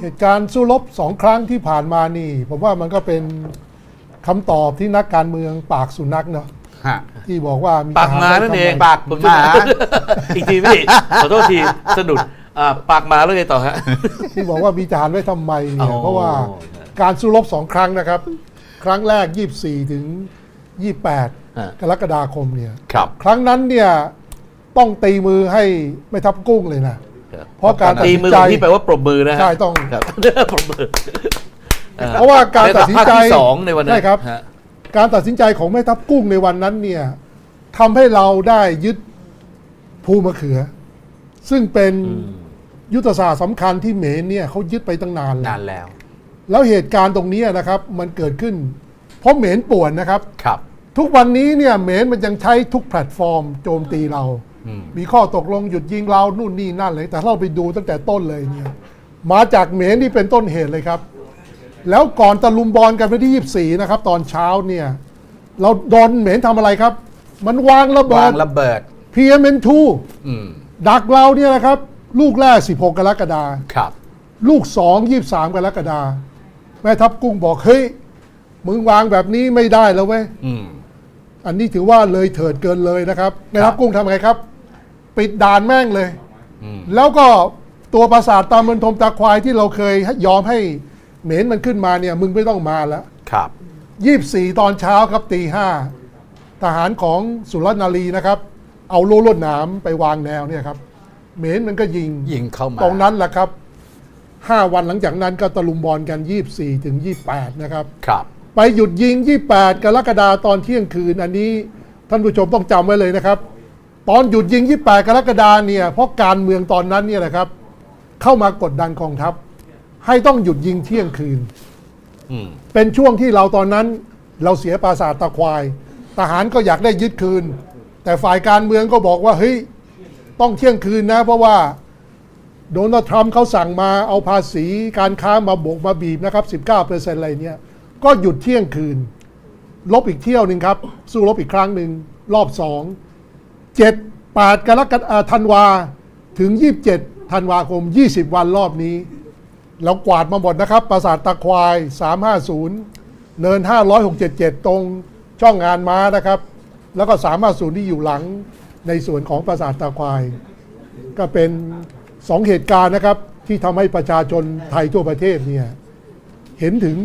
เหตุการณ์สู้รบสองครั้งที่ผ่านมานี่ ผมว่ามันก็เป็นคำตอบที่นักการเมืองปากสุนัขเนาะฮะ ที่บอกว่ามีปากหมานั่นเองทหรไว้ทำไปากหมา อีกทีพี่ขอโทษทีสะดุดอ่าปากหมาแล้วไงต่อฮะ ที่บอกว่ามีทหารไว้ทำไมเนี่ยอ๋อเพราะว่าการสู้รบสองครั้งนะครับ ครั้งแรก 24 ถึง28ฮะกรกฎาคมเนี่ย ครับ ครั้งนั้นเนี่ยต้องตีมือให้ไม่ทับกุ้งเลยนะ เพราะการตัดตีสินมือใจของพี่แปลว่าปรบมือนะฮะใช่ต้อง ครับ ปรบมือเพราะว่าการตัดสินใจในภาคที่สองในวันนั้นใช่ครับ ฮะ การตัดสินใจของแม่ทัพกุ้งในวันนั้นเนี่ยทำให้เราได้ยึดภูมะเขือ ซึ่งเป็นยุทธศาสตร์สำคัญที่เหมนเนี่ยเขายึดไปตั้งนานแล้นาวนแล้วแล้วเหตุการณ์ตรงนี้นะครับ มันเกิดขึ้น เพราะเหมนป่วนนะครับ ครับ ทุกวันนี้เนี่ยเหมนมันยังใช้ทุกแพลตฟอร์มโจมตีเราอื มมีข้อตกลงหยุดยิงเรานู่นนี่นั่นเลย แต่ถ้าเราไปดูตั้งแต่ต้นเลยเนี่ย มาจากเหมนที่เป็นต้นเหตุเลยครับ แล้วก่อนตะลุมบอลกันวันที่ 24 นะครับ ตอนเช้าเนี่ย เราโดนเหมนทำอะไรครับ มันวางระเบิวาด งระเบิด PMN2 อืมดักเราเนี่ยนะครับ ลูกแรก 16 กรกฎาคม ครับ ลูก2 23กรกฎาคมแม่ทัพกุ้งบอก เฮ้ย มึงวางแบบนี้ไม่ได้แล้วเว้ย อืม อันนี้ถือว่าเลยเถิดเกินเลยนะครับแม่ทัพกุ้งทำไงครับ ปิดด่านแม่งเลย อืม แล้วก็ตัวปราสาทตามเมืองทมตาควายที่เราเคยยอมให้เหม็นมันขึ้นมาเนี่ย มึงไม่ต้องมาแล้ว ครับ ยี่บสี่ตอนเช้าครับตีห้าทหารของสุรนารีนะครับ เอาโล่ลวดหนามไปวางแนวเนี่ยครับเหม็นมันก็ยิงยิงเข้ามา ตรงนั้นแหละครับห้าวันหลังจากนั้นก็ตะลุมบอลกันยี่สี่ถึงยี่แปดนะครับ ครับ ไปหยุดยิง 28 กรกฎาคมตอนเที่ยงคืน อันนี้ท่านผู้ชมต้องจำไว้เลยนะครับ ตอนหยุดยิง 28 กรกฎาคมเนี่ยเพราะการเมืองตอนนั้นเนี่ยนะครับ เข้ามากดดันกองทัพ ให้ต้องหยุดยิงเที่ยงคืน อืม เป็นช่วงที่เราตอนนั้นเราเสียปราสาทตะควาย ทหารก็อยากได้ยึดคืน แต่ฝ่ายการเมืองก็บอกว่าเฮ้ยต้องเที่ยงคืนนะ เพราะว่าโดนัลด์ทรัมป์เขาสั่งมาเอาภาษีการค้ามาโบกมาบีบนะครับ 19เปอร์เซ็นต์อะไรเนี่ยก็หยุดเที่ยงคืน ลบอีกเที่ยวหนึ่งครับ สู้รบอีกครั้งหนึ่งรอบสอง เจ็ดแปดกรกฎาธันวาถึง 27ธันวาคม 20 วันรอบนี้ เรากวาดมาหมดนะครับ ปราสาทตะควาย 350 เนิน5677 ตรงช่องงานม้านะครับ แล้วก็ 350 ที่อยู่หลังในส่วนของปราสาทตะควาย ก็เป็นสองเหตุการณ์นะครับ ที่ทำให้ประชาชนไทยทั่วประเทศเนี่ยเห็นถึง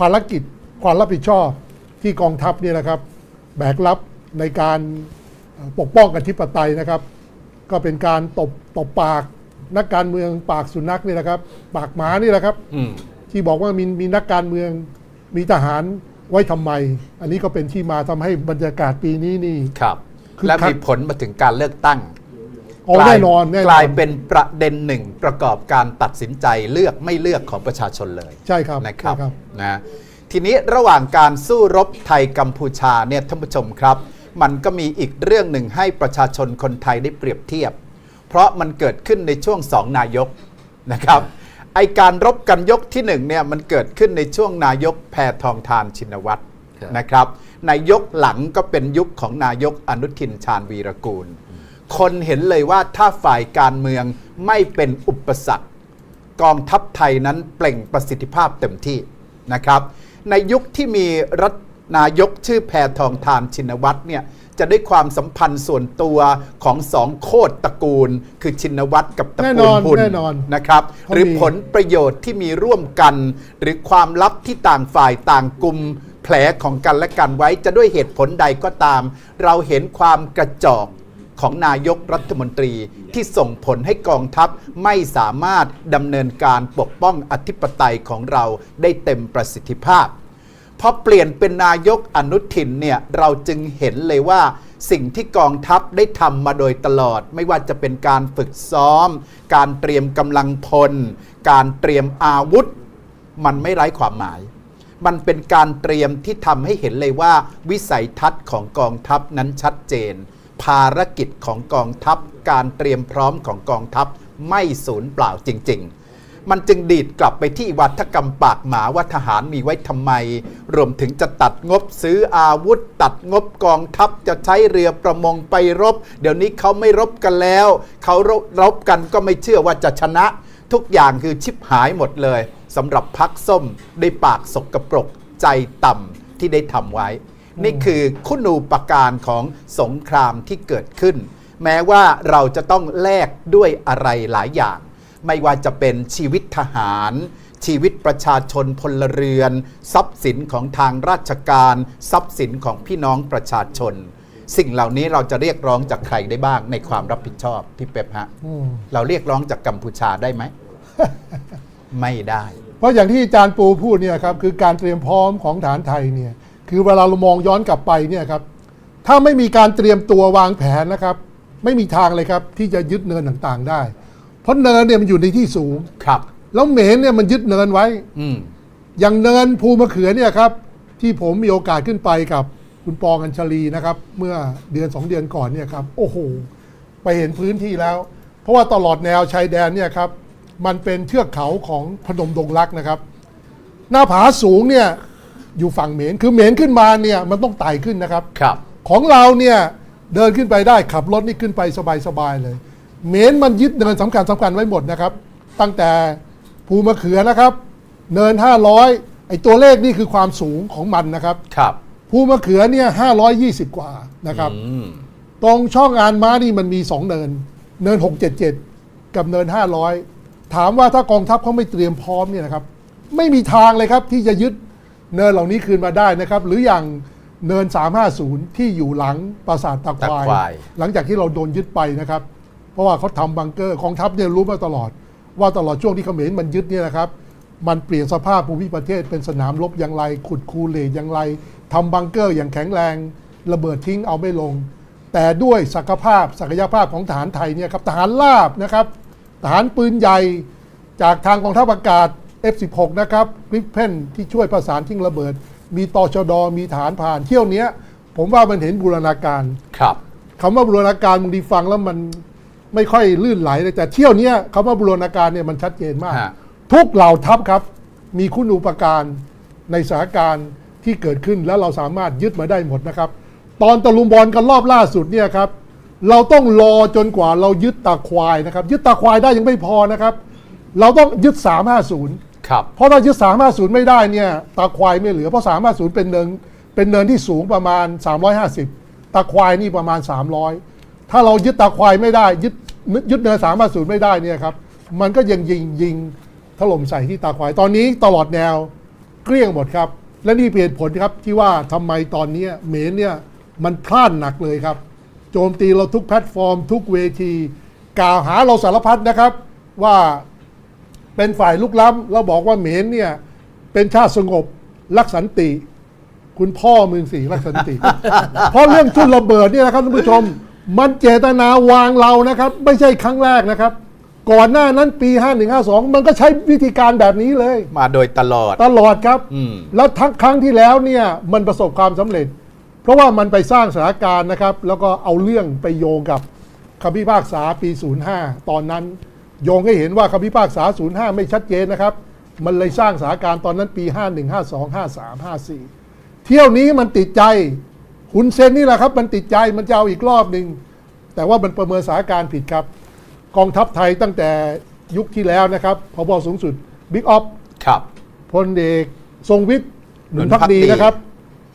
ภารกิจความรับผิดชอบที่กองทัพเนี่ยนะครับ แบกรับในการ ปกป้องอธิปไตยนะครับ ก็เป็นการตบตบปากนักการเมืองปากสุนัขนี่แหละครับ ปากหมานี่แหละครับอืมที่บอกว่ามีมีนักการเมืองมีทหารไว้ทำไม อันนี้ก็เป็นที่มาทำให้บรรยากาศปีนี้นี่ครับคือและคักมีผลมาถึงการเลือกตั้งโอ้แน่นอนแน่นอนกลายเป็นประเด็นหนึ่งประกอบการตัดสินใจเลือกไม่เลือกของประชาชนเลย ใช่ครับนะครับใช่ครับนะทีนี้ระหว่างการสู้รบไทยกัมพูชาเนี่ยท่านผู้ชมครับ มันก็มีอีกเรื่องหนึ่งให้ประชาชนคนไทยได้เปรียบเทียบ เพราะมันเกิดขึ้นในช่วงสองนายกนะครับไอการรบกันยกที่หนึ่งเนี่ยมันเกิดขึ้นในช่วงนายกแพทองทานชินวัตรครับนะครับนายกหลังก็เป็นยุคของนายกอนุทินชาญวีรกูล คนเห็นเลยว่าถ้าฝ่ายการเมืองไม่เป็นอุปสรรคกองทัพไทยนั้นเปล่งประสิทธิภาพเต็มที่นะครับ ในยุคที่มีรัฐ นายกชื่อแพทองทานชินวัตรเนี่ยจะได้ความสัมพันธ์ส่วนตัวของสองโคตรตระกูล คือชินวัตรกับตระแน่นกูลอนพุนแน่นอนนะครับเขาหรือมีผลประโยชน์ที่มีร่วมกัน หรือความลับที่ต่างฝ่ายต่างกลุ่มแผลของกันและกันไว้จะด้วยเหตุผลใดก็ตาม เราเห็นความกระจอกของนายกรัฐมนตรีที่ส่งผลให้กองทัพไม่สามารถดำเนินการปกป้องอธิปไตยของเราได้เต็มประสิทธิภาพพ อเปลี่ยนเป็นนายกอนุทินเนี่ยเราจึงเห็นเลยว่าสิ่งที่กองทัพได้ทำมาโดยตลอด ไม่ว่าจะเป็นการฝึกซ้อม การเตรียมกำลังพล การเตรียมอาวุธ มันไม่ไร้ความหมาย มันเป็นการเตรียมที่ทำให้เห็นเลยว่า วิสัยทัศน์ของกองทัพนั้นชัดเจน ภารกิจของกองทัพ การเตรียมพร้อมของกองทัพไม่สูญเปล่าจริง ๆ มันจึงดีดกลับไปที่วัฒกรรมปากหมาว่าทหารมีไว้ทำไม รวมถึงจะตัดงบซื้ออาวุธ ตัดงบกองทัพจะใช้เรือประมงไปรบ เดี๋ยวนี้เขาไม่รบกันแล้ว เขารบกันก็ไม่เชื่อว่าจะชนะ ทุกอย่างคือชิบหายหมดเลยสำหรับพักส้มได้ปากสกรปรกใจต่ำที่ได้ทำไว้ นี่คือคุณูปการของสงครามที่เกิดขึ้น แม้ว่าเราจะต้องแลกด้วยอะไรหลายอย่าง ไม่ว่าจะเป็นชีวิตทหาร ชีวิตประชาชนพลเรือน ทรัพย์สินของทางราชการ ทรัพย์สินของพี่น้องประชาชน สิ่งเหล่านี้เราจะเรียกร้องจากใครได้บ้างในความรับผิดชอบพี่เป๊ปฮะเราเรียกร้องจากกัมพูชาได้ไหม ไม่ได้ เพราะอย่างที่อาจารย์ปูพูดเนี่ยครับคือการเตรียมพร้อมของฐานไทยเนี่ยคือเวลาเรามองย้อนกลับไปเนี่ยครับถ้าไม่มีการเตรียมตัววางแผนนะครับ ไม่มีทางเลยครับที่จะยึดเนินต่างๆได้ เพราะเนินเนี่ยมันอยู่ในที่สูง ครับ แล้วเหมนเนี่ยมันยึดเนินไว้ อืม อย่างเนินภูมะเขือเนี่ยครับ ที่ผมมีโอกาสขึ้นไปกับคุณปองอัญชลีนะครับ เมื่อเดือนสองเดือนก่อนเนี่ยครับโอ้โหไปเห็นพื้นที่แล้ว เพราะว่าตลอดแนวชายแดนเนี่ยครับ มันเป็นเทือกเขาของพนมดงรักนะครับ หน้าผาสูงเนี่ยอยู่ฝั่งเหมนคือเหมนขึ้นมาเนี่ยมันต้องไต่ขึ้นนะครับ ครับ ของเราเนี่ยเดินขึ้นไปได้ขับรถนี่ขึ้นไปสบายๆเลย เมนมันยึดเนินสำคัญสำคัญไว้หมดนะครับ ตั้งแต่ภูมะเขือนะครับ เนิน 500 ไอ้ตัวเลขนี่คือความสูงของมันนะครับครับ ภูมะเขือเนี่ย520 กว่านะครับ อืม ตรงช่องอานม้านี่มันมี 2 เนิน เนิน 677 กับเนิน 500 ถามว่าถ้ากองทัพเขาไม่เตรียมพร้อมเนี่ยนะครับ ไม่มีทางเลยครับที่จะยึดเนินเหล่านี้คืนมาได้นะครับ หรืออย่างเนิน 350 ที่อยู่หลังปราสาทตะควาย ตะควาย หลังจากที่เราโดนยึดไปนะครับ เพราะว่าเขาทำบังเกอร์กองทัพเนี่ยรู้มาตลอด ว่าตลอดช่วงที่เขมรมันยึดเนี่ยนะครับ มันเปลี่ยนสภาพภูมิประเทศเป็นสนามรบอย่างไร ขุดคูเลตอย่างไรทำบังเกอร์อย่างแข็งแรง ระเบิดทิ้งเอาไม่ลง แต่ด้วยศักยภาพศักยภาพของทหารไทยเนี่ยครับทหารราบนะครับทหารปืนใหญ่จากทางกองทัพอากาศ F16 นะครับกริปเพนที่ช่วยประสานทิ้งระเบิด มีตชดมีฐานผ่านเที่ยวเนี้ยผมว่ามันเห็นบูรณาการครับคำว่าบูรณาการบางทีฟังแล้วมัน ไม่ค่อยลื่นไหลเลยแต่เที่ยวเนี้ยคำว่าบูรณาการเนี่ยมันชัดเจนมาก ฮะ ทุกเหล่าทัพครับ มีคุณูปการในสถานการณ์ที่เกิดขึ้นแล้วเราสามารถยึดมาได้หมดนะครับ ตอนตะลุมบอลกันรอบล่าสุดเนี่ยครับ เราต้องรอจนกว่าเรายึดตาควายนะครับ ยึดตาควายได้ยังไม่พอนะครับ เราต้องยึด 350 ครับ เพราะถ้ายึด350 ไม่ได้เนี่ยตาควายไม่เหลือเพราะ350 เป็นเนินเป็นเนินที่สูงประมาณ 350 ตาควายนี่ประมาณ 300 ถ้าเรายึดตาควายไม่ได้ ยึด ยึดเนิน350ไม่ได้เนี่ยครับ มันก็ยังยิงยิงถล่มใส่ที่ตาควาย ตอนนี้ตลอดแนวเกลี้ยงหมดครับ และนี่เปลี่ยนผลครับที่ว่าทำไมตอนนี้เหมนเนี่ยมันพลาดหนักเลยครับ โจมตีเราทุกแพลตฟอร์ม ทุกเวที กล่าวหาเราสารพัดนะครับ ว่าเป็นฝ่ายลุกล้ำแล้วบอกว่าเหมนเนี่ยเป็นชาติสงบรักสันติ คุณพ่อมึงสิรักสันติ เพราะเรื่องทุ่นระเบิดเนี่ยนะครับท่านผู้ชม มันเจตนาวางเรานะครับ ไม่ใช่ครั้งแรกนะครับ ก่อนหน้านั้นปี 5152 มันก็ใช้วิธีการแบบนี้เลย มาโดยตลอด ตลอดครับ อืม แล้วทั้งครั้งที่แล้วเนี่ยมันประสบความสำเร็จ เพราะว่ามันไปสร้างสถานการณ์นะครับ แล้วก็เอาเรื่องไปโยงกับคำพิพากษาปี 05 ตอนนั้น โยงให้เห็นว่าคำพิพากษา 05 ไม่ชัดเจนนะครับ มันเลยสร้างสถานการณ์ตอนนั้นปี 51 52 53 54 เที่ยวนี้มันติดใจ หุนเซนนี่แหละครับ มันติดใจมันจะเอาอีกรอบหนึ่งแต่ว่ามันประเมินสถานการณ์ผิดครับ กองทัพไทยตั้งแต่ยุคที่แล้วนะครับพบสูงสุดบิ๊กออฟครับพลเอกทรงวิทย์หนุนพักดีหนุนภักดีนะครับ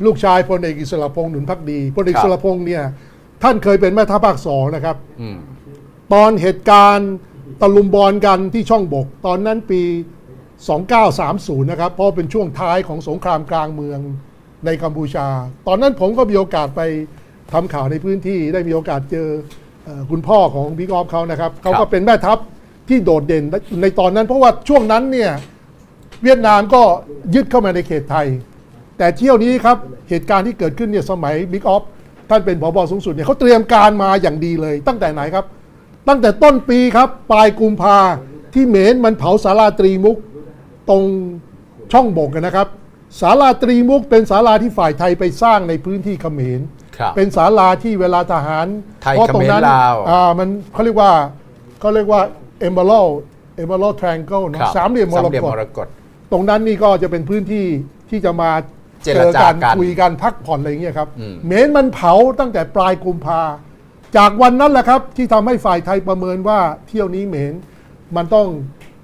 ลูกชายพลเอกอิสระพงษ์หนุนพักดีพลเอกครัอิบสระพงษ์เนี่ยท่านเคยเป็นแม่ทัพภาคสองนะครับอืมตอนเหตุการณ์ตะลุมบอลกันที่ช่องบก ตอนนั้นปี 2930 นะครับ เพราะเป็นช่วงท้ายของสงครามกลางเมือง ในกัมพูชา ตอนนั้นผมก็มีโอกาสไปทำข่าวในพื้นที่ได้มีโอกาสเจอเอ่อคุณพ่อของบิ๊กออฟเขานะครับเขาก็เป็นแม่ทัพที่โดดเด่นในตอนนั้น เพราะว่าช่วงนั้นเนี่ยเวียดนามก็ยึดเข้ามาในเขตไทย แต่เที่ยวนี้ครับเหตุการณ์ที่เกิดขึ้นเนี่ยสมัยบิ๊กออฟท่านเป็นผบสูงสุดเนี่ยเขาเตรียมการมาอย่างดีเลย ตั้งแต่ไหนครับ ตั้งแต่ต้นปีครับปลายกุมภาที่เหมนมันเผาสาราตรีมุกตรงช่องบกนะครับ ศาลาตรีมุกเป็นศาลาที่ฝ่ายไทยไปสร้างในพื้นที่เขมร ครับ เป็นศาลาที่เวลาทหารไทยเพราะตรงนั้นเขมรลาวอ่ามันเขาเรียกว่าเขาเรียกว่า emerald emerald triangle เนอะครับสามเหลี่ยมมสามรเหลี่ยมกมตรกตตรงนั้นนี่ก็จะเป็นพื้นที่ที่จะมาเจรจากันคุยกันพักผ่อนอะไรอย่างเงี้ยครับ อืม เมนมันเผาตั้งแต่ปลายกุมภาจากวันนั้นแหละครับที่ทำให้ฝ่ายไทยประเมินว่าเที่ยวนี้เมนมันต้อง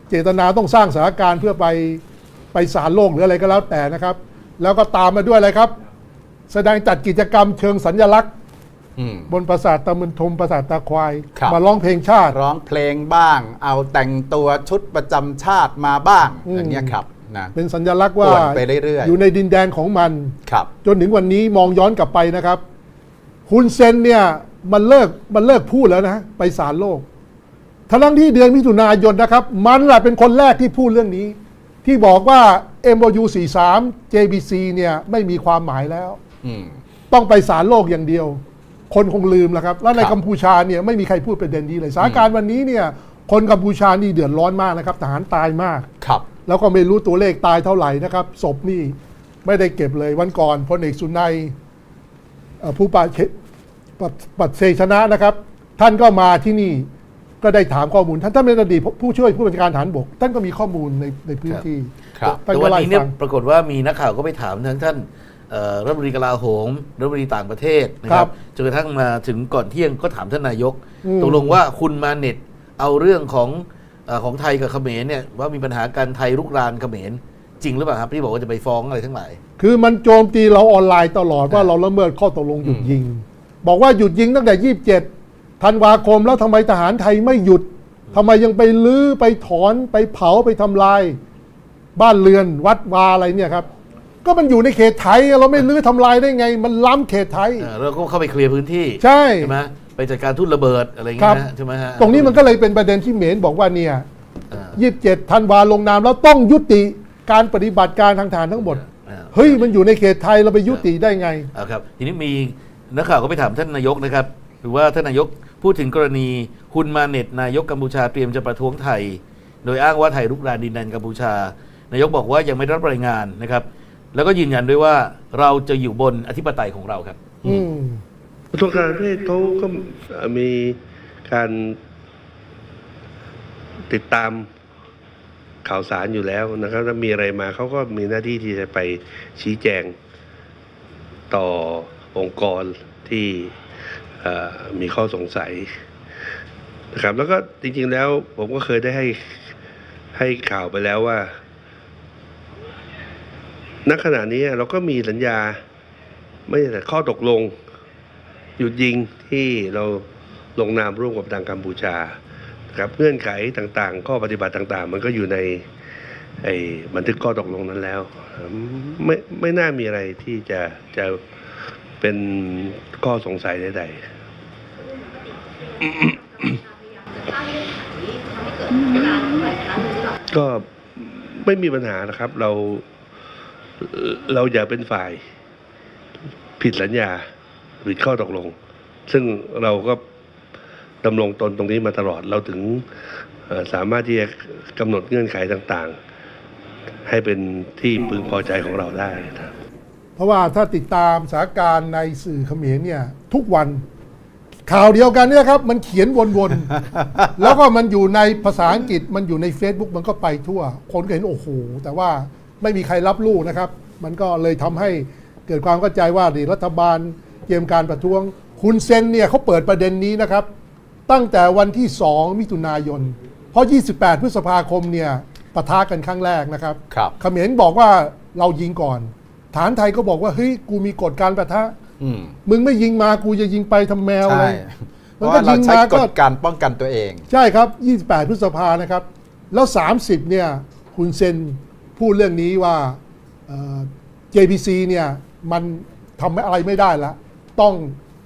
เจตนาต้องสร้างสถานการณ์เพื่อไป ไปศาลโลกหรืออะไรก็แล้วแต่นะครับ แล้วก็ตามมาด้วยอะไรครับ แสดงจัดกิจกรรมเชิงสัญลักษณ์ อืม บนปราสาทตะมึนทมปราสาทตาควาย ครับ มาร้องเพลงชาติ ร้องเพลงบ้าง เอาแต่งตัวชุดประจำชาติมาบ้างอืม อย่างเงี้ยครับนะ เป็นสัญลักษณ์ว่าป่วนไปเรื่อยๆ อยู่ในดินแดนของมัน ครับ จนถึงวันนี้มองย้อนกลับไปนะครับฮุนเซนเนี่ยมันเลิกมันเลิกพูดแล้วนะ ไปศาลโลกทั้งที่เดือนมิถุนายนนะครับ มันแหละเป็นคนแรกที่พูดเรื่องนี้ ที่บอกว่า MOU 43 JBC เนี่ยไม่มีความหมายแล้วอืมต้องไปศาลโลกอย่างเดียว คนคงลืมแล้วครับ แล้วในครับกัมพูชาเนี่ยไม่มีใครพูดประเด็นนี้เลยสถานการณ์วันนี้เนี่ยคนกัมพูชานี่เดือดร้อนมากนะครับทหารตายมากครับ แล้วก็ไม่รู้ตัวเลขตายเท่าไหร่นะครับศพนี่ไม่ได้เก็บเลยวันก่อนพลเอกสุนัยเอ่อผู้ปฏิปัดปัดเสชนะนะครับ ท่านก็มาที่นี่ ก็ได้ถามข้อมูลท่านท่านเป็นอดีตผู้ช่วยผู้บัญชาการฐานบก ท่านก็มีข้อมูลในในพื้นที่ครับท่านแต่ก็วันไล่นี้เนี่ยฟังปรากฏว่ามีนักข่าวก็ไปถามทั้งท่านเอ่อรัฐมนตรีกลาโหมรัฐมนตรีต่างประเทศนะคครัรับบจนกระทั่งมาถึงก่อนเที่ยงก็ถามท่านนายกอืมตกลงว่าคุณมาเน็ตเอาเรื่องของเอ่อของไทยกับเขมรเนี่ยว่ามีปัญหาการไทยลุกรานเขมรจริงหรือเปล่าครับที่บอกว่าจะไปฟ้องอะไรทั้งหลาย คือมันโจมตีเราออนไลน์ตลอดว่าเราละเมิดข้อตกลงหยุดยิง บอกว่าหยุดยิงตั้งแต่ 27 ธันวาคมแล้วทำไมทหารไทยไม่หยุดทำไมยังไปลื้อไปถอนไปเผาไปทำลาย บ้านเรือนวัดวาอะไรเนี่ยครับ ก็มันอยู่ในเขตไทยเราไม่ลื้อทำลายได้ไง มันล้ำเขตไทย เอ่อเราก็เข้าไปเคลียร์พื้นที่ใช่ ใช่ไหมไปจัดการทุ่นระเบิดอะไรอย่างครัเงี้บ ยนะใช่ไหมฮะตรงนี้มันก็เลยเป็นประเด็นที่เหมนบอกว่าเนี่ยเอ่อยี่สิบเจ็ดธันวาลงนามแล้วต้องยุติการปฏิบัติการทางฐานทั้งหมดเอ่อเฮ้ย มันอยู่ในเขตไทยเราไปยุติได้ไง เอาครับทีนี้มีนักข่าวก็ไปถามท่านนายกนะครับห รือว่าท่านนายกพูดถึงกรณีฮุนมาเน็ตนายกกัมพูชาเตรียมจะประท้วงไทย โดยอ้างว่าไทยรุกรานดินแดนกัมพูชา นายกบอกว่ายังไม่ได้รับรายงานนะครับ แล้วก็ยืนยันด้วยว่าเราจะอยู่บนอธิปไตยของเราครับอืมกระทรวงการต่างประเทศเขาก็เอ่อมีการติดตามข่าวสารอยู่แล้วนะครับถ้ามีอะไรมาเขาก็มีหน้าที่ที่จะไปชี้แจงต่อองค์กรที่เอ่อ มีข้อสงสัยนะครับ แล้วก็จริง ๆ แล้วผมก็เคยได้ให้ให้ข่าวไปแล้วว่าณขณะนี้เราก็มีสัญญา ไม่ใช่แต่ข้อตกลง หยุดยิงที่เราลงนามร่วมกับทางกัมพูชาครับเงื่อนไขต่างๆ ข้อปฏิบัติต่างๆ มันก็อยู่ในไอ้บันทึกข้อตกลงนั้นแล้ว ไม่ไม่น่ามีอะไรที่จะจะเป็นข้อสงสัยใดๆ ก็ไม่มีปัญหานะครับ เราเราอย่าเป็นฝ่าย ผิดสัญญาผิดข้อตกลง ซึ่งเราก็ดำรงตนตรงนี้มาตลอดเราถึงเอ่อสามารถที่จะกำหนดเงื่อนไขต่างๆ ให้เป็นที่พึงพอใจของเราได้นะครับเพราะว่าถ้าติดตามสถานการณ์ในสื่อเขมรเนี่ย ทุกวัน ข่าวเดียวกันเนี่ยครับ มันเขียนวนๆ แล้วก็มันอยู่ในภาษาอังกฤษมันอยู่ใน Facebook มันก็ไปทั่ว คนก็เห็นโอ้โห แต่ว่าไม่มีใครรับรู้นะครับ มันก็เลยทำให้เกิดความเข้าใจว่าดีรัฐบาลเตรียมการประท้วงคุณเซนเนี่ยเขาเปิดประเด็นนี้นะครับ ตั้งแต่วันที่ 2 มิถุนายน เพราะ 28 พฤษภาคมเนี่ยปะทะกันครั้งแรกนะครับครับเขมรบอกว่าเรายิงก่อน ฐานไทยก็บอกว่าเฮ้ยกูมีกฎการประทะอื มมึงไม่ยิงมากูจะยิงไปทำแมวใช่เลยเพราะว่าเราใช้กฎการป้องกันตัวเอง ใช่ครับ 28 พฤษภานะครับ แล้ว 30 เนี่ย คุณเซนพูดเรื่องนี้ว่าเอ่อ JPC เนี่ยมันทำอะไรไม่ได้ละ ต้อง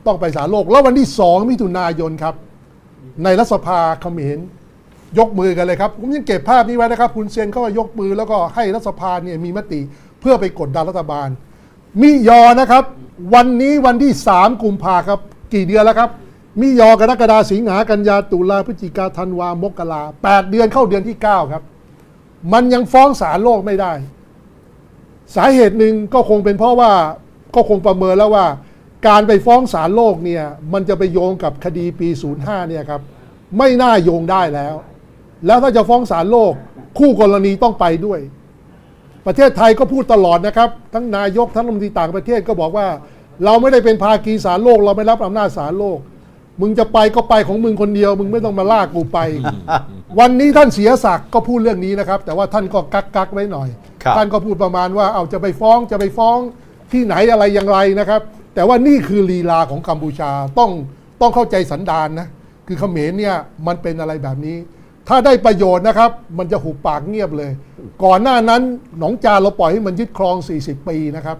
ต้องไปสารโลก แล้ววันที่ 2 มิถุนายนครับ ในรัฐสภาเขมรยกมือกันเลยครับผมยังเก็บภาพนี้ไว้นะครับคุณเซนเขาก็ยกมือแล้วก็ให้รัฐสภาเนี่ยมีมติเพื่อไปกดดันรัฐบาลมิยอนะครับ วันนี้วันที่ 3 กุมภาครับ กี่เดือนแล้วครับมิยอกรกฎาสิงหากันยาตุลาพฤศจิกาธันวามกราแปดเดือนเข้าเดือนที่ 9 ครับ มันยังฟ้องศาลโลกไม่ได้ สาเหตุหนึ่งก็คงเป็นเพราะว่าก็คงประเมินแล้วว่า การไปฟ้องศาลโลกเนี่ยมันจะไปโยงกับคดีปี 05เนี่ยครับไม่น่าโยงได้แล้ว แล้วถ้าจะฟ้องศาลโลก คู่กรณีต้องไปด้วย ประเทศไทยก็พูดตลอดนะครับ ทั้งนายกทั้งรัฐมนตรีต่างประเทศก็บอกว่า เราไม่ได้เป็นภาคีศาลโลก เราไม่รับอำนาจศาลโลก มึงจะไปก็ไปของมึงคนเดียว มึงไม่ต้องมาลากกูไป วันนี้ท่านเสียศักดิ์ก็พูดเรื่องนี้นะครับ แต่ว่าท่านก็กักกักๆไว้หน่อย ครับ ท่านก็พูดประมาณว่าเอาจะไปฟ้องจะไปฟ้องที่ไหนอะไรอย่างไรนะครับ แต่ว่านี่คือลีลาของกัมพูชาต้องต้องเข้าใจสันดานนะคือเขมรเนี่ยมันเป็นอะไรแบบนี้ ถ้าได้ประโยชน์นะครับ มันจะหุบปากเงียบเลย ก่อนหน้านั้นหนองจาเราปล่อยให้มันยึดครอง 40 ปีนะครับ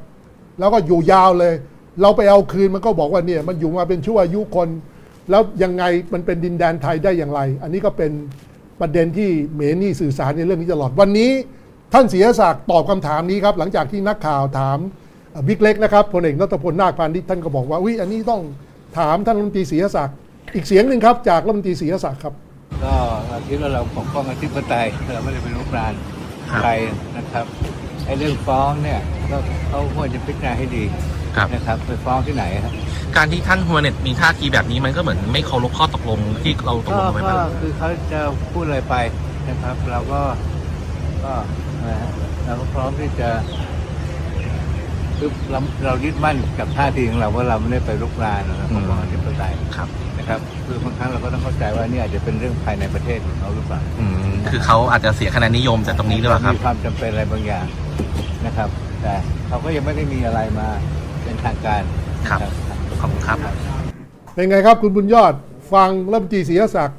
แล้วก็อยู่ยาวเลย เราไปเอาคืนมันก็บอกว่าเนี่ยมันอยู่มาเป็นชั่วอายุคน แล้วยังไงมันเป็นดินแดนไทยได้อย่างไร อันนี้ก็เป็นประเด็นที่เมนี่สื่อสารในเรื่องนี้ตลอดวันนี้ ท่านเสียศักดิ์ตอบคำถามนี้ครับ หลังจากที่นักข่าวถามบิ๊กเล็กนะครับพลเอกนัทพลนาคพานิชท่านก็บอกว่าอุ้ยอันนี้ต้องถามท่านรัฐมนตรีเสียศักดิ์อีกเสียงหนึ่งครับจากรัฐมนตรีเสียศักดิ์ครับ ก็เราคิดว่าเราปกป้องอธิปไตยเราไม่ได้เป็นลุกรานใครนะครับไอ้เรื่องฟ้องเนี่ยก็เขาควรจะพิจารณาให้ดีครับนะครับไปฟ้องที่ไหนครับการที่ท่านฮูเนตมีท่าทีแบบนี้มันก็เหมือนไม่เคารพข้อตกลงที่เราตกก็ลงกันไว้ก็บ้างคือเขาจะพูดอะไรไปนะครับ เราก็ก็นะฮะเราก็พร้อมที่จะคือเราเรายึดมั่นกับท่าทีของเราว่าเราไม่ได้ไปลุกรานเราปก ครับ นะครับคือบางครั้งเราก็ต้องเข้าใจว่านี่อาจจะเป็นเรื่องภายในประเทศของเขาหรือเปล่าอืมคือเขาอาจจะเสียคะแนนนิยมจากตรงนี้หรือเปล่าครับมีความจำเป็นอะไรบางอย่างนะครับ แต่เขาก็ยังไม่ได้มีอะไรมาเป็นทางการครับนะขอบคุณครับ เป็นไงครับคุณบุญยอดฟังรัฐมนตรีเสียศักดิ์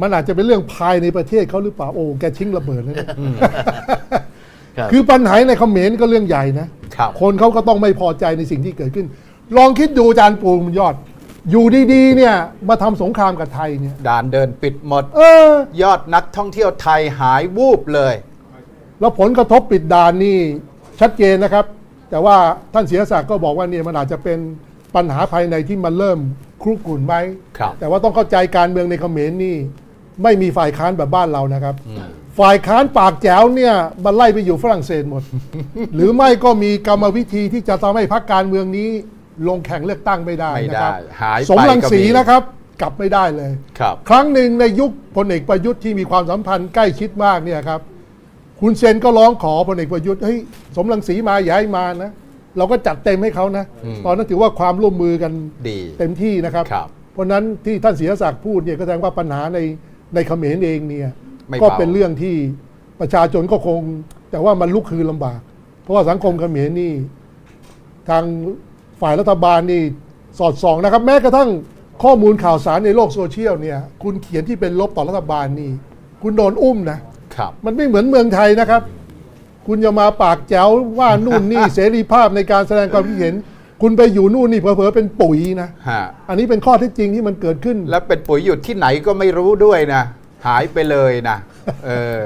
มันอาจจะเป็นเรื่องภายในประเทศเขาหรือเปล่าโอ้แกทิ้งระเบิดเลยนะครับคือปัญหาในเขมรก็เรื่องใหญ่นะครับ คนเขาก็ต้องไม่พอใจในสิ่งที่เกิดขึ้น ลองคิดดูอาจารย์ปูมยอด อยู่ดีๆเนี่ยมาทำสงครามกับไทยเนี่ย ด่านเดินปิดหมด เออ ยอดนักท่องเที่ยวไทยหายวูบเลย แล้วผลกระทบปิดด่านนี่ชัดเจนนะครับ แต่ว่าท่านเสียศักดิ์ก็บอกว่าเนี่ยมันอาจจะเป็นปัญหาภายในที่มันเริ่มครุกรุ่นไหมครับ แต่ว่าต้องเข้าใจการเมืองในเขมรนี่ไม่มีฝ่ายค้านแบบบ้านเรานะครับ ฝ่ายค้านปากแจ๋วเนี่ยมันไล่ไปอยู่ฝรั่งเศสหมด หรือไม่ก็มีกรรมวิธีที่จะทำให้พรรคการเมืองนี้ ลงแข่งเลือกตั้งไม่ได้ไม่นะคได้รับหายไปสมรังสีก็มี นะครับ กลับไม่ได้เลย ครับ ครั้งหนึ่งในยุคพลเอกประยุทธ์ที่มีความสัมพันธ์ใกล้ชิดมากเนี่ยครับ คุณเซนก็ร้องขอพลเอกประยุทธ์เฮ้ยสมรังสีมาอย่าให้มานะ เราก็จัดเต็มให้เขานะ อืม ตอนนั้นถือว่าความร่วมมือกันดี เต็มที่นะครับ ครับ เพราะฉะนั้นที่ท่านเสียศักดิ์พูดเนี่ยก็แสดงว่าปัญหาในในเขมรเองเนี่ยไม่ก็เบาเป็นเรื่องที่ประชาชนก็คง แต่ว่ามันลุกคือลำบาก เพราะว่าสังคมเขมรนี่ ทาง ฝ่ายรัฐบาลนี่สอดส่องนะครับ แม้กระทั่งข้อมูลข่าวสารในโลกโซเชียลเนี่ยคุณเขียนที่เป็นลบต่อรัฐบาลนี่ คุณโดนอุ้มนะครับ มันไม่เหมือนเมืองไทยนะครับ คุณจะมาปากแจ๋วว่านู่นนี่ เสรีภาพในการแสดงความคิดเห็น คุณไปอยู่นู่นนี่เผลอๆเป็นปุ๋ยนะฮะอันนี้เป็นข้อเท็จจริงที่มันเกิดขึ้น แล้วเป็นปุ๋ยอยู่ที่ไหนก็ไม่รู้ด้วยนะ หายไปเลยนะเออ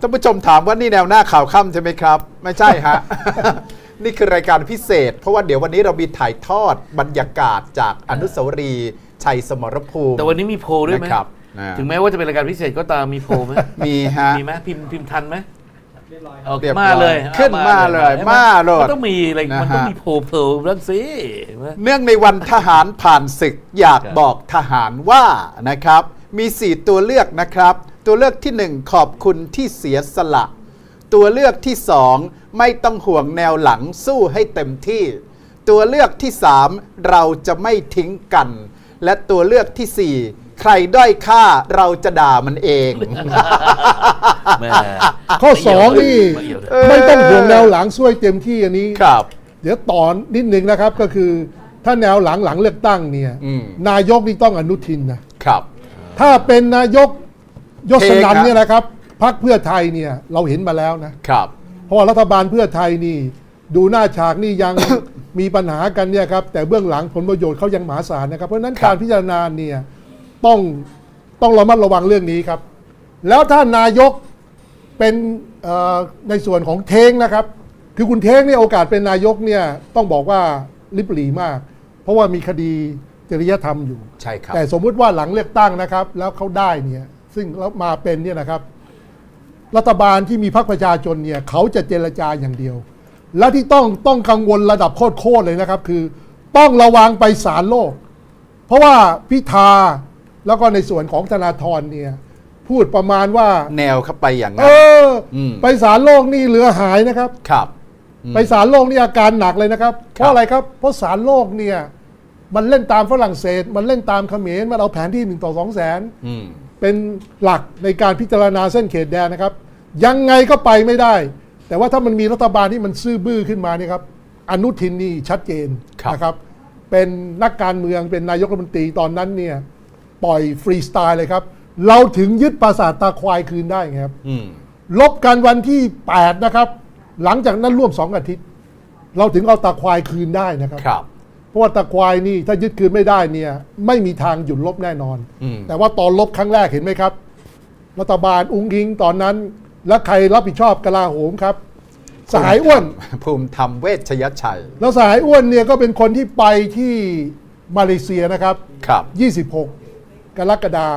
ท่านผู้ชมถามว่านี่แนวหน้าข่าวค่ำใช่ไหมครับ ไม่ใช่ฮะ นี่คือรายการพิเศษ เพราะว่าเดี๋ยววันนี้เรามีถ่ายทอดบรรยากาศจากอนุสาวรีย์ชัยสมรภูมิแต่วันนี้มีโพลด้วยไหมนะครับนะถึงแม้ว่าจะเป็นรายการพิเศษก็ตามมีโพลไหมมีฮะ มีไหมพิมพ์พิมพ์ทันไหมเอาเรียบร้อยมาเลยขึ้นมาเลยใช่ไหมาเลยมันต้องมีอะไรนะฮะ มันต้องมีโพลเพิ่มบ้างสิเห็นไหมเนื่องในวันทหารผ่านศึกอยากครับบอกทหารว่านะครับ มี 4 ตัวเลือกนะครับ ตัวเลือกที่ 1 ขอบคุณที่เสียสละ ตัวเลือกที่ 2 ไม่ต้องห่วงแนวหลังสู้ให้เต็มที่ ตัวเลือกที่ 3 เราจะไม่ทิ้งกัน และตัวเลือกทีสี่4 ใครด้อยค่าเราจะด่ามันเอง แม่ข้อสองนี่ไม่เกี่ยวเลยเออไม่ต้องห่วงแนวหลังช่วยเต็มที่อันนี้ ครับ เดี๋ยวต่อนิดนึงนะครับก็คือ ถ้าแนวหลังหลังเลือกตั้งเนี่ยอืม นายกนี่ต้องอนุทินนะครับ ถ้าเป็นนายกยศนันเทครับ เนี่ยนะครับ พักเพื่อไทยเนี่ยเราเห็นมาแล้วนะครับ เพราะว่ารัฐบาลเพื่อไทยนี่ ดูหน้าฉากนี่ยัง มีปัญหากันเนี่ยครับแต่เบื้องหลังผลประโยชน์เขายังมหาศาลนะครับ เพราะฉะนั้นครับการพิจารณาเนี่ยต้องต้องระมัดระวังเรื่องนี้ครับ แล้วถ้านายกเป็นเอ่อในส่วนของเทงนะครับ คือคุณเทงเนี่ยโอกาสเป็นนายกเนี่ยต้องบอกว่าลิบหลีมาก เพราะว่ามีคดีจริยธรรมอยู่ ใช่ครับ แต่สมมุติว่าหลังเลือกตั้งนะครับ แล้วเขาได้เนี่ย ซึ่งแล้วมาเป็นเนี่ยนะครับ รัฐบาลที่มีพรรคประชาชนเนี่ยเขาจะเจรจาอย่างเดียว และที่ต้องต้องกังวลระดับโคตรๆเลยนะครับ คือต้องระวังไปศาลโลก เพราะว่าพิธาแล้วก็ในส่วนของธนาธรเนี่ยพูดประมาณว่าแนวเข้าไปอย่างเอนั้นออมไปศาลโลกนี่เหลือหายนะครับ ครับอืม ไปศาลโลกนี่อาการหนักเลยนะครับ เพครัราะบอะไรครับ เพราะศาลโลกเนี่ยมันเล่นตามฝรั่งเศส มันเล่นตามเขมรมันเอาแผนที่หนึ่งต่อสองแสน อืม เป็นหลักในการพิจารณาเส้นเขตแดนนะครับ ยังไงก็ไปไม่ได้ แต่ว่าถ้ามันมีรัฐบาลที่มันซื่อบื้อขึ้นมานี่ครับอนุทินนี่ชัดเจนครับนะครับ เป็นนักการเมืองเป็นนายกรัฐมนตรีตอนนั้นเนี่ยปล่อยฟรีสไตล์เลยครับ เราถึงยึดปราสาทตาควายคืนได้ไงครับอืมลบกันวันที่ 8 นะครับ หลังจากนั้นร่วม 2 อาทิตย์ เราถึงเอาตาควายคืนได้นะครับครับ เพราะว่าตาควายนี่ถ้ายึดคืนไม่ได้เนี่ยไม่มีทางหยุดลบแน่นอน อืม แต่ว่าตอนลบครั้งแรกเห็นไหมครับ รัฐบาลอุ้งอิงตอนนั้น และใครรับผิดชอบกลาโหมครับ สหายอ้วน ภูมิธรรมเวชยชัย แล้วสหายอ้วนเนี่ยก็เป็นคนที่ไปที่มาเลเซียนะครับ ครับ 26 กรกฎา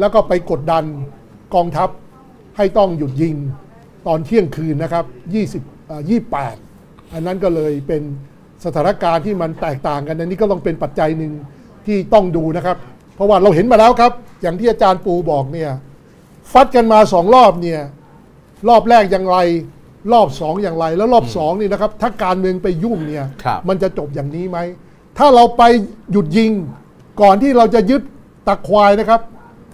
แล้วก็ไปกดดันกองทัพให้ต้องหยุดยิงตอนเที่ยงคืนนะครับ 20เอ่อ28 อันนั้นก็เลยเป็น สถานการณ์ที่มันแตกต่างกันอันนี้ก็ต้องเป็นปัจจัยหนึ่งที่ต้องดูนะครับ เพราะว่าเราเห็นมาแล้วครับ อย่างที่อาจารย์ปูบอกเนี่ยฟัดกันมาสองรอบเนี่ยรอบแรกอย่างไร รอบสองอย่างไร แล้วรอบสองนี่นะครับ ถ้าการเมืองไปยุ่งเนี่ยครับมันจะจบอย่างนี้ไหม ถ้าเราไปหยุดยิงก่อนที่เราจะยึดตะควายนะครับ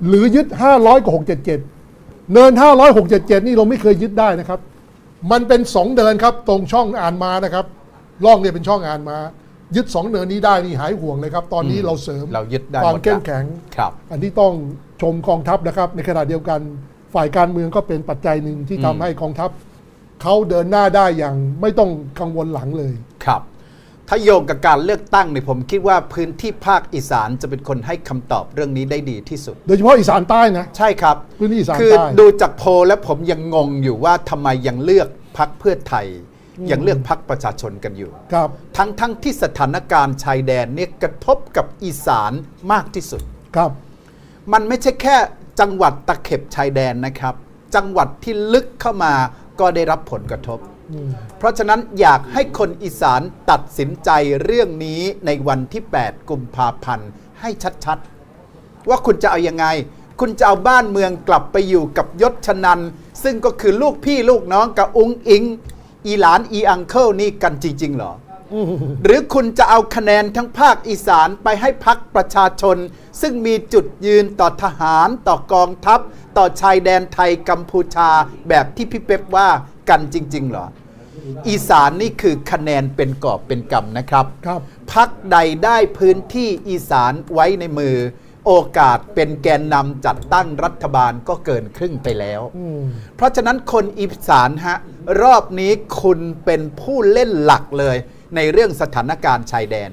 หรือยึด 500กับ677 เนิน 500 677 นี่เราไม่เคยยึดได้นะครับ มันเป็นสองเดินครับ ตรงช่องอ่านมานะครับ ล่องเนี่ยเป็นช่องอ่านมา ยึดสองเนินนี้ได้นี่หายห่วงเลยครับ ตอนนี้เราเสริมเรายึดได้ความหมดเข้มละแข็ง ครับ อันที่ต้องชมกองทัพนะครับ ในขณะเดียวกันฝ่ายการเมืองก็เป็นปัจจัยหนึ่งที่อืมทำให้กองทัพเขาเดินหน้าได้อย่างไม่ต้องกังวลหลังเลยครับถ้าโยงกับการเลือกตั้งเนี่ยผมคิดว่าพื้นที่ภาคอีสานจะเป็นคนให้คำตอบเรื่องนี้ได้ดีที่สุด โดยเฉพาะอีสานใต้นะใช่ครับพื้นที่อีสานคือใต้ดูจากโพลแล้วผมยังงงอยู่ว่าทำไมยังเลือกพักเพื่อไทย ยังเลือกพักประชาชนกันอยู่ ครับทั้งทั้งที่สถานการณ์ชายแดนเนี่ยกระทบกับอีสานมากที่สุด ครับ มันไม่ใช่แค่จังหวัดตะเข็บชายแดนนะครับ จังหวัดที่ลึกเข้ามาก็ได้รับผลกระทบเพราะฉะนั้นอยากให้คนอีสานตัดสินใจเรื่องนี้ในวันที่ 8 กุมภาพันธ์ให้ชัดๆ ว่าคุณจะเอายังไง คุณจะเอาบ้านเมืองกลับไปอยู่กับยศชนัน ซึ่งก็คือลูกพี่ลูกน้องกับอุ้งอิง อีหลานอีอังเคิลนี่กันจริง ๆ เหรอ หรือคุณจะเอาคะแนนทั้งภาคอีสานไปให้พักประชาชน ซึ่งมีจุดยืนต่อทหารต่อกองทัพ ต่อชายแดนไทยกัมพูชาแบบที่พี่เป๊ปว่ากันจริง ๆ เหรอ อีสานนี่คือคะแนนเป็นกอบเป็นกำนะครับครับ พักใดได้พื้นที่อีสานไว้ในมือ โอกาสเป็นแกนนำจัดตั้งรัฐบาลก็เกินครึ่งไปแล้วอืมเพราะฉะนั้นคนอีสานฮะ รอบนี้คุณเป็นผู้เล่นหลักเลย ในเรื่องสถานการณ์ชายแดน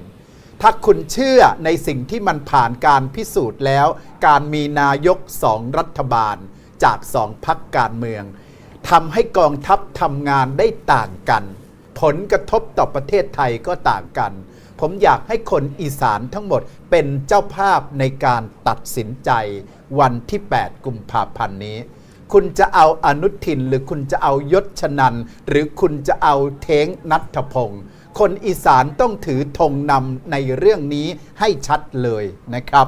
ถ้าคุณเชื่อในสิ่งที่มันผ่านการพิสูจน์แล้ว การมีนายกสองรัฐบาล จากสองพักการเมืองทำให้กองทัพทำงานได้ต่างกัน ผลกระทบต่อประเทศไทยก็ต่างกัน ผมอยากให้คนอีสานทั้งหมดเป็นเจ้าภาพในการตัดสินใจ วันที่ 8 กุมภาพันธ์นี้ คุณจะเอาอนุทิน หรือคุณจะเอายศชนัน หรือคุณจะเอาเท้งนัทพงศ์คนอีสานต้องถือธงนำในเรื่องนี้ให้ชัดเลยนะครับ